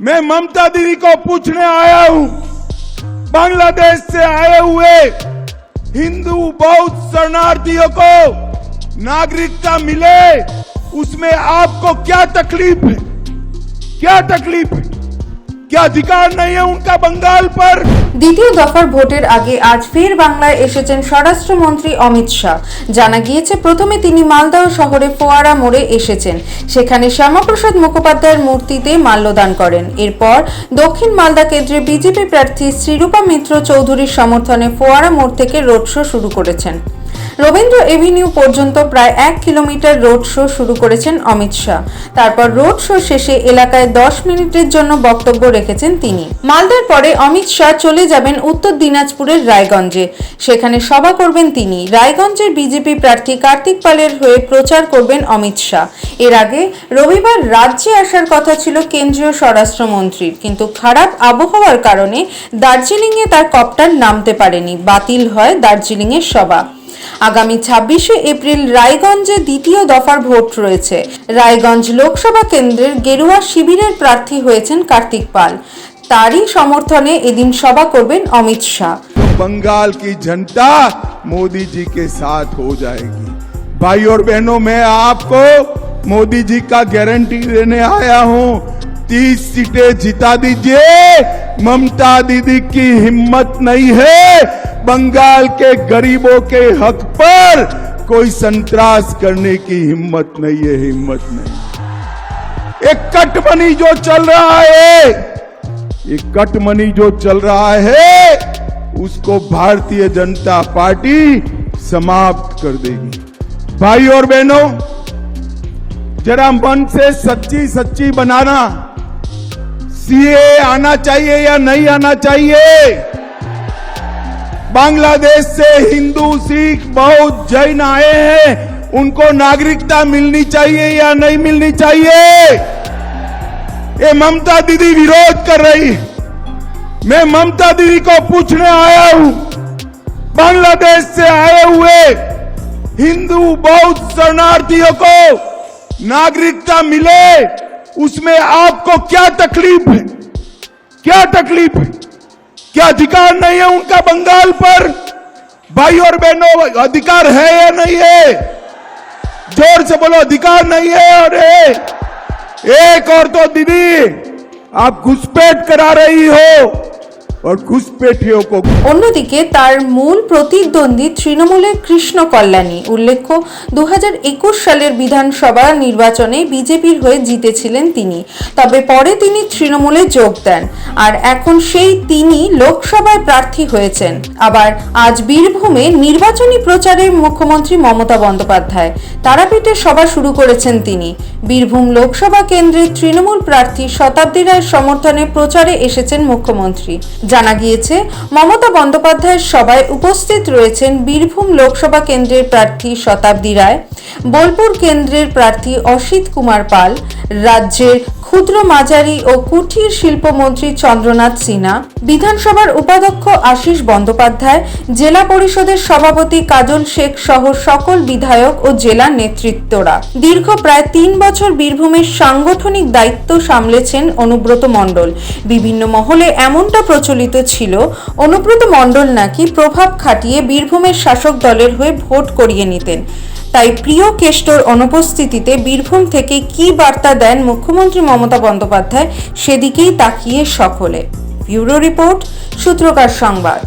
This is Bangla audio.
मैं ममता दीदी को पूछने आया हूँ। बांग्लादेश से आए हुए हिंदू बौद्ध शरणार्थियों को नागरिकता मिले, उसमें आपको क्या तकलीफ़ है? क्या तकलीफ़ है? क्या अधिकार नहीं है उनका बंगाल पर দ্বিতীয় দফার ভোটের আগে আজ ফের বাংলায় এসেছেন স্বরাষ্ট্রমন্ত্রী অমিত শাহ জানা গিয়েছে প্রথমে তিনি মালদহ শহরে ফোয়ারা মোড়ে এসেছেন সেখানে শ্যামাপ্রসাদ মুখোপাধ্যায়ের মূর্তিতে মাল্যদান করেন এরপর দক্ষিণ মালদা কেন্দ্রে বিজেপি প্রার্থী শ্রীরূপা মিত্র চৌধুরীর সমর্থনে ফোয়ারা মোড় থেকে রোড শো শুরু করেছেন রবীন্দ্র এভিনিউ পর্যন্ত প্রায় এক কিলোমিটার রোড শো শুরু করেছেন অমিত শাহ। তারপর রোড শো শেষে এলাকায় দশ মিনিটের জন্য বক্তব্য রেখেছেন তিনি। মালদার পরে অমিত শাহ চলে যাবেন উত্তর দিনাজপুরের রায়গঞ্জে। সেখানে সভা করবেন তিনি। রায়গঞ্জের বিজেপি প্রার্থী কার্তিক পালের হয়ে প্রচার করবেন অমিত শাহ। এর আগে রবিবার রাজ্যে আসার কথা ছিল কেন্দ্রীয় স্বরাষ্ট্রমন্ত্রীর। কিন্তু খারাপ আবহাওয়ার কারণে দার্জিলিংয়ে তার কপ্টার নামতে পারেনি। বাতিল হয় দার্জিলিংয়ের সভা। আগামী ছাব্বিশে এপ্রিল রায়গঞ্জে দ্বিতীয় দফার ভোট রয়েছে রায়গঞ্জ লোকসভা কেন্দ্রের গেরুয়া শিবিরের প্রার্থী হয়েছেন কার্তিক পাল তারই সমর্থনে এদিন সভা করবেন অমিত শাহ तो बंगाल की जनता मोदी जी के साथ हो जाएगी भाई और बहनों मैं आपको मोदी जी का गारंटी देने आया हूं तीस सीटें जिता दीजिए ममता दीदी की हिम्मत नहीं है बंगाल के गरीबों के हक पर कोई संतरास करने की हिम्मत नहीं है हिम्मत नहीं। एक कटमनी जो चल रहा है, ये कटमनी जो चल रहा है, उसको भारतीय जनता पार्टी समाप्त कर देगी। भाई और बहनों, जरा मन से सच्ची सच्ची बनाना, सीए आना चाहिए या नहीं आना चाहिए बांग्लादेश से हिंदू, सिख, बौद्ध जैन आए हैं, उनको नागरिकता मिलनी चाहिए या नहीं मिलनी चाहिए? ये ममता दीदी विरोध कर रही मैं ममता दीदी को पूछने आया हूँ। बांग्लादेश से आए हुए हिंदू, बौद्ध शरणार्थियों को नागरिकता मिले, उसमें आपको क्या तकलीफ़ है? क्या तकलीफ़ है? क्या अधिकार नहीं है उनका बंगाल पर? भाई और बहनों, अधिकार है या नहीं है? ज़ोर से बोलो, अधिकार नहीं है और एक और तो दीदी, आप घुसपैठ करा रही हो। और घुसपैठियों को অন্যদিকে তার মূল প্রতিদ্বন্দ্বী তৃণমূলের কৃষ্ণ কল্যাণী উল্লেখ্য দু সালের বিধানসভা নির্বাচনে বিজেপির হয়ে জিতেছিলেন তিনি তবে পরে তিনি তৃণমূলে যোগ দেন আর এখন সেই তিনি লোকসভায় প্রার্থী হয়েছেন আবার আজ বীরভূমে নির্বাচনী প্রচারে মুখ্যমন্ত্রী মমতা বন্দ্যোপাধ্যায় তারাপীঠে সভা শুরু করেছেন তিনি বীরভূম লোকসভা কেন্দ্রের তৃণমূল প্রার্থী শতাব্দী রায়ের সমর্থনে প্রচারে এসেছেন মুখ্যমন্ত্রী জানা গিয়েছে, মমতা বন্দ্যোপাধ্যায়ের সভায় উপস্থিত রয়েছেন বীরভূম লোকসভা কেন্দ্রের প্রার্থী শতাব্দী রায়, বোলপুর কেন্দ্রের প্রার্থী অসিত কুমার পাল, রাজ্যের ক্ষুদ্র মাঝারি ও কুটির শিল্পমন্ত্রী চন্দ্রনাথ সিনহা, বিধানসভার উপাধ্যক্ষ আশিস বন্দ্যোপাধ্যায়, জেলা পরিষদের সভাপতি কাজল শেখ সহ সকল বিধায়ক ও জেলা নেতৃত্বরা। দীর্ঘ প্রায় তিন বছর বীরভূমের সাংগঠনিক দায়িত্ব সামলেছেন অনুব্রত মণ্ডল। বিভিন্ন মহলে এমনটা প্রচলিত ছিল, অনুব্রত মণ্ডল নাকি প্রভাব খাটিয়ে বীরভূমের শাসক দলের হয়ে ভোট করিয়ে নিতেন। তাই প্রিয় কেষ্টর অনুপস্থিতিতে বীরভূম থেকে কি বার্তা দেন মুখ্যমন্ত্রী মমতা বন্দ্যোপাধ্যায়, সেদিকেই তাকিয়ে সকলে। ব্যুরো রিপোর্ট, সূত্রকার সংবাদ।